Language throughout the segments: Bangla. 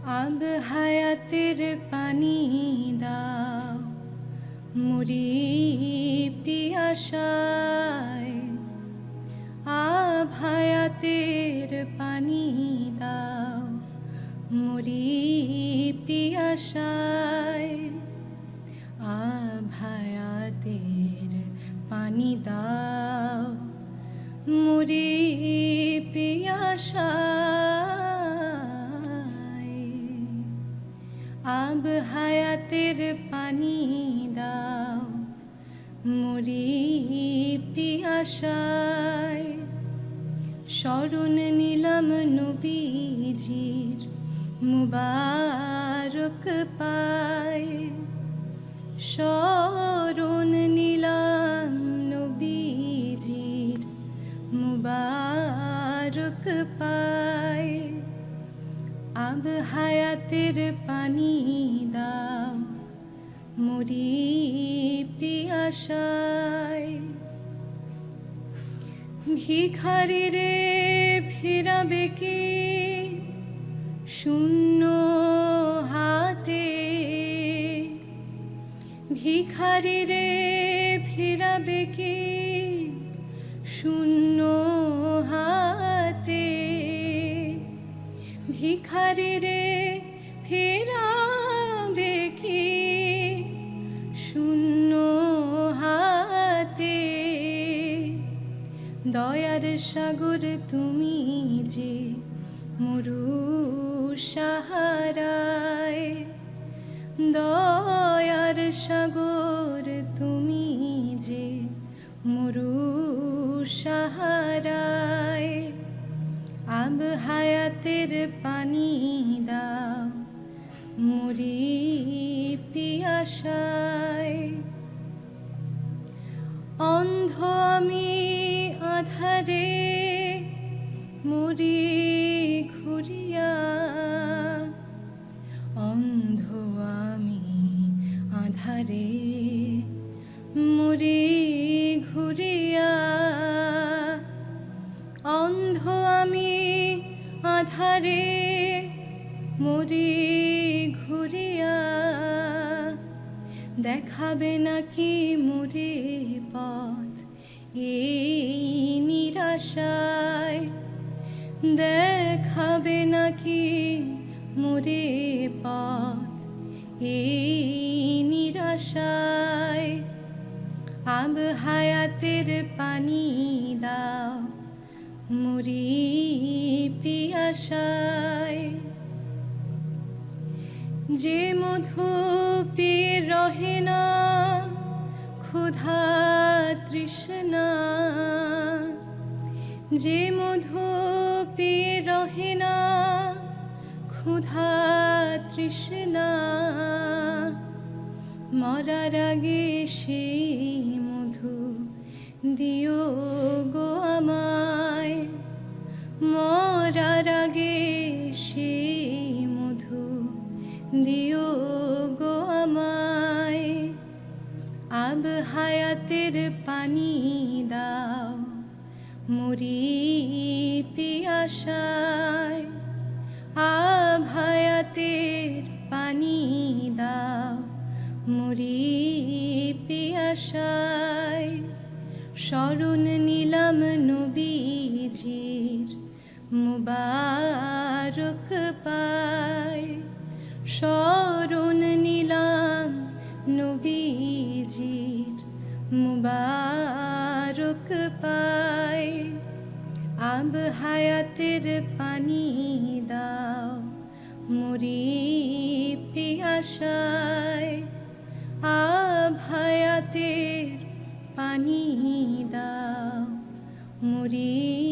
আব হায়াতের পানি দাও মুড়ি পিয়াসায় আব হায়াতের পানি দাও মুড়ি পিয়াসায় আব হায়াতের পানি দাও মুড়ি পিয়াসায় আব হায়াতের পানি দাও মুড়ি পিয়াসায় স্মরণ নিলাম নবীজির মুবারক পায় স্মরণ নিলাম নবীজির মুবারক পায় আব হায়াতের পানি দাও মুড়ি পিয়াসায় ভিখারি রে ফিরাবে কি শূন্য হাতে ভিখারি রে ফিরাবে কি ভিখারি রে ফিরাবে কি শূন্য হাতে দয়ার সাগর তুমি যে মরু সাহারায়। দয়ার হায়াতের পানি দাও। মুড়ি পিয়াসায় অন্ধ আমি আধারে মুড়ি ঘুরিয়া। অন্ধ আমি আধারে মুড়ি ঘুরিয়া। অন্ধ আমি আধারে মুড়ি ঘুরিয়া দেখাবে নাকি মুড়ে পথ? এই নিরাশায় দেখাবে নাকি মুড়ে পথ? এই নিরাশায় আব হায়াতের পানি দাও। মুড়ি পিয়াসায় যে মধু পিয়ে রহে না, ক্ষুধা তৃষ্ণা। যে মধু পিয়ে রহে না, ক্ষুধা তৃষ্ণা। মরার আগে সেই মধু দিও। মরার আগে সেই মধু দিও গো আমায়। আব হায়াতের পানি দাও মুড়ি পিয়াসায় আব হায়াতের পানি দাও মুড়ি পিয়াসায় স্মরণ নিলাম নবীজির মুবারক পায় স্মরণ নিলাম নবীজির মুবারক পাই। আব হায়াতের পানি দাও মুড়ি পিয়াসায় আব হায়াতের পানি দাও মুড়ি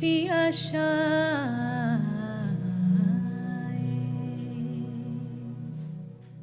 পিয়াসা